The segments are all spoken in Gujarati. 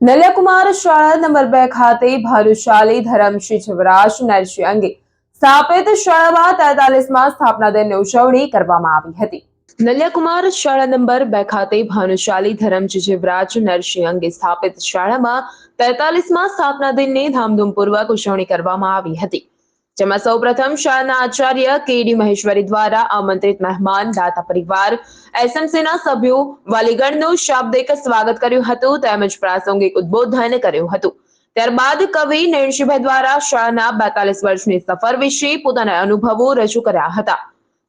નલિયાકુમાર શાળા નંબર બે ખાતે ભાનુશાલી ધરમશ્રી જવરાજ નરસિંહ અંગે સ્થાપિત શાળામાં તેતાલીસમાં સ્થાપના દિનની ઉજવણી કરવામાં આવી હતી નલિયાકુમાર શાળા નંબર બે ખાતે ભાનુશાલી ધરમજી જીવરાજ નરસિંહ અંગે સ્થાપિત શાળામાં તેતાલીસમાં સ્થાપના દિનની ધામધૂમપૂર્વક ઉજવણી કરવામાં આવી હતી જેમાં સૌપ્રથમ શાળાના આચાર્ય કેડી મહેશ્વરી દ્વારા આમંત્રિત મહેમાન, દાતા પરિવાર, એસએમસીના સભ્યો, વાલીગણનું શાબ્દિક સ્વાગત કર્યું હતું, તેમજ પ્રાસંગિક ઉદબોધન કર્યું હતું. ત્યારબાદ કવિ નેણશીભાઈ દ્વારા શાળાના બેતાલીસ વર્ષની સફર વિશે પોતાના અનુભવો રજૂ કર્યા હતા.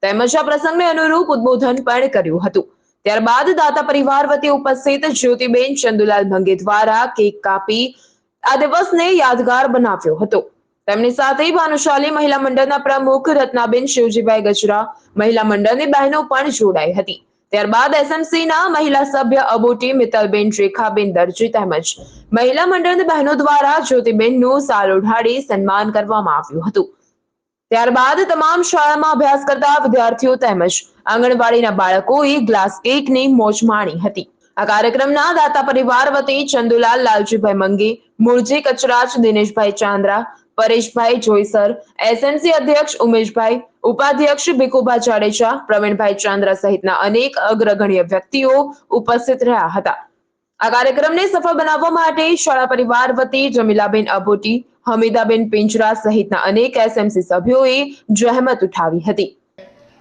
તેમજ આ પ્રસંગને અનુરૂપ ઉદ્બોધન પણ કર્યું હતું. ત્યારબાદ દાતા પરિવાર વતી ઉપસ્થિત જ્યોતિબેન ચંદુલાલ ભંગે દ્વારા કેક કાપી આ દિવસને યાદગાર બનાવ્યો હતો. તેમની સાથે ભાનુશાલી મહિલા મંડળના પ્રમુખ રત્નાબેન શિવજીભાઈ ગજરા, મહિલા મંડળની બહેનો પણ જોડાઈ હતી. ત્યારબાદ એસએમસીના મહિલા સભ્ય અબોટી મિત્તલબેન રેખાબેન દરજી તેમજ મહિલા મંડળની બહેનો દ્વારા જ્યોતિબેનનું સાલ ઉઢાડી સન્માન કરવામાં આવ્યું હતું. ત્યારબાદ તમામ શાળામાં અભ્યાસ કરતા વિદ્યાર્થીઓ તેમજ આંગણવાડીના બાળકોએ ગ્લાસ કેકની મોજ માણી હતી. આ કાર્યક્રમના દાતા પરિવાર વતી ચંદુલાલ, લાલજીભાઈ મંગે મૂળજી કચરાજ, દિનેશભાઈ ચાંદ્રા પરેશભાઈ જોઈસર એસએમસી અધ્યક્ષ ઉમેશભાઈ, ઉપાધ્યક્ષ ભીખુભા જાડેજા, પ્રવીણભાઈ ચાંદ્રા સહિતના અનેક અગ્રગણ્ય વ્યક્તિઓ ઉપસ્થિત રહ્યા હતા. આ કાર્યક્રમને સફળ બનાવવા માટે શાળા પરિવાર વતી જમીલાબેન અબોટી, હમીદાબેન પિંજરા સહિતના અનેક એસએમસી સભ્યોએ જહેમત ઉઠાવી હતી.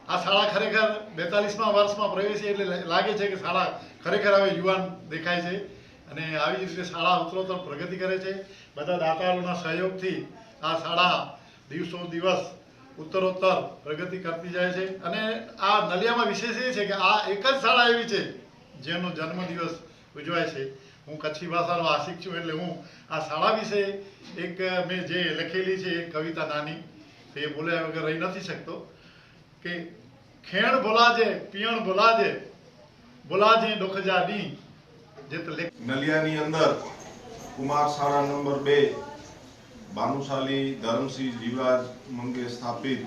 આ શાળા ખરેખર બેતાલીસમાં વર્ષમાં પ્રવેશી એટલે લાગે છે કે શાળા ખરેખર હવે યુવાન દેખાય છે. અને આવી જ રીતે શાળા ઉત્તરોત્તર પ્રગતિ કરે છે. બધા દાતાઓના સહયોગથી આ શાળા દિવસો દિવસ ઉત્તરોત્તર પ્રગતિ કરતી જાય છે. અને આ નલિયામાં વિશેષ એ છે કે આ એક જ શાળા એવી છે જેનો જન્મદિવસ ઉજવાય છે. હું કચ્છી ભાષાનો આશિક છું એટલે હું આ શાળા વિશે એક મેં જે લખેલી છે એક કવિતા નાની તે બોલ્યા વગર રહી નથી શકતો કે ખેણ બોલાજે પિયણ બોલાજે બોલાજે ડોખજા ડી જે નલિયાની અંદર કુમાર શાળા નંબર બે ભાનુશાલી ધરમસિંહ જીવરાજ મંગે સ્થાપિત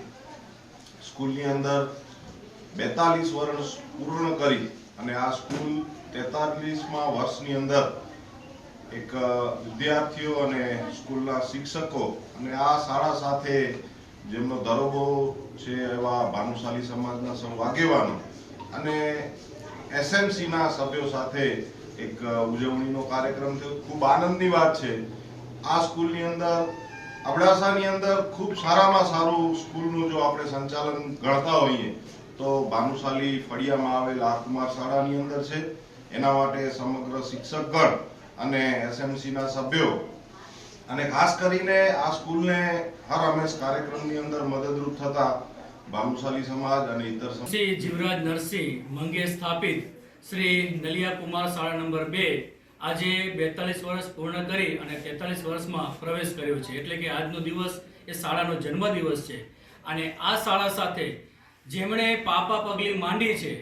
સ્કૂલની અંદર બેતાલીસ વર્ષ પૂર્ણ કરી અને આ સ્કૂલ તેતાલીસમાં વર્ષની અંદર એક વિદ્યાર્થીઓ અને સ્કૂલના શિક્ષકો અને આ શાળા સાથે જેમનો દરોબો છે એવા ભાનુશાલી સમાજના સૌ આગેવાનો અને એસએમસીના સભ્યો સાથે એક ઉજવણીનો કાર્યક્રમ થયો. ખૂબ આનંદની વાત છે આ સ્કૂલની અંદર, અબડાસાની અંદર ખૂબ સારામાં સારું સ્કૂલનું જો આપણે સંચાલન ગણતા હોઈએ, તો ભાનુશાલી ફળિયામાં આવેલ આ શાળાની અંદર છે. એના માટે સમગ્ર શિક્ષકગણ અને એસએમસીના સભ્યો અને ખાસ કરીને આ સ્કૂલને હર હંમેશ કાર્યક્રમની અંદર મદદરૂપ થતા ભાનુશાલી સમાજ અને ઇતર શ્રી જીવરાજ નરસિંહ મંગે સ્થાપિત શ્રી નલિયા કુમાર શાળા નંબર બે આજે બેતાલીસ વર્ષ પૂર્ણ કરી અને તેતાલીસ વર્ષમાં પ્રવેશ કર્યો છે. એટલે કે આજનો દિવસ એ શાળાનો જન્મદિવસ છે. અને આ શાળા સાથે જેમણે પાપા પગલી માંડી છે,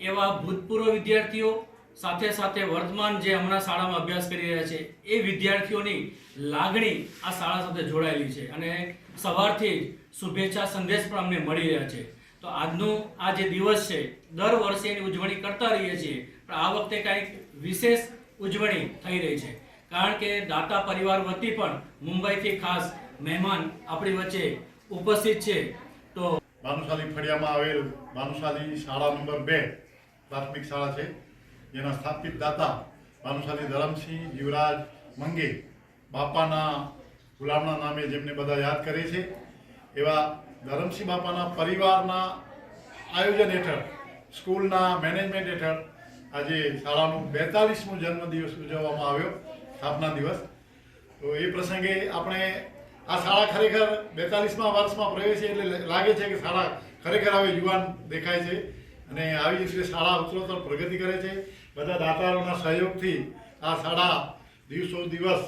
એવા ભૂતપૂર્વ વિદ્યાર્થીઓ સાથે સાથે વર્તમાન જે હમણાં શાળામાં અભ્યાસ કરી રહ્યા છે, એ વિદ્યાર્થીઓની લાગણી આ શાળા સાથે જોડાયેલી છે. અને સવારથી શુભેચ્છા સંદેશ પણ અમને મળી રહ્યા છે. તો આજનો આ જે દિવસ છે, દર વર્ષે એની ઉજવણી કરતા રહીએ છીએ. પણ આ વખતે કાંઈક વિશેષ ઉજવણી થઈ રહી છે. કારણ કે દાતા પરિવાર વતી પણ મુંબઈથી ખાસ મહેમાન આપણી વચ્ચે ઉપસ્થિત છે. તો ભાનુશાલી ફળિયામાં આવેલ ભાનુશાલી શાળા નંબર બે પ્રાથમિક શાળા છે. જેના સ્થાપિત દાતા ભાનુશાલી ધરમસિંહ યુવરાજ મંગે બાપાના ગુલામના નામે જેમને બધા યાદ કરે છે. એવા ધરમસિંહ બાપાના પરિવારના આયોજન હેઠળ, સ્કૂલના મેનેજમેન્ટ હેઠળ આજે શાળાનું બેતાલીસમો જન્મદિવસ ઉજવવામાં આવ્યો, સ્થાપના દિવસ. તો એ પ્રસંગે આપણે આ શાળા ખરેખર બેતાલીસમાં વર્ષમાં પ્રવેશી એટલે લાગે છે કે શાળા ખરેખર હવે યુવાન દેખાય છે અને આવી રીતે શાળા ઉત્તરોત્તર પ્રગતિ કરે છે. બધા દાતારોના સહયોગથી આ શાળા દિવસો દિવસ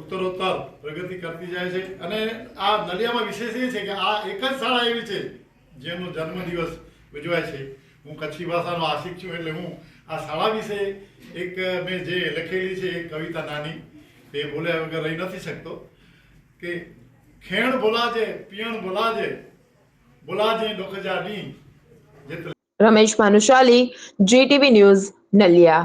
ઉત્તરોત્તર પ્રગતિ કરતી જાય છે. અને આ નલિયામાં વિશેષ એ છે કે આ એક જ શાળા એવી છે જેનો જન્મદિવસ ઉજવાય છે. હું કચ્છી ભાષાનો આશિક છું એટલે હું આ શાળા વિશે એક મેં જે લખેલી છે એક કવિતા નાની, તે બોલ્યા વગર રહી નથી શકતો, કે ખેણ બોલાજે, પિયણ બોલાજે બોલાજે ડોકજા D J Ramesh Bhanushali, GTV news Naliya.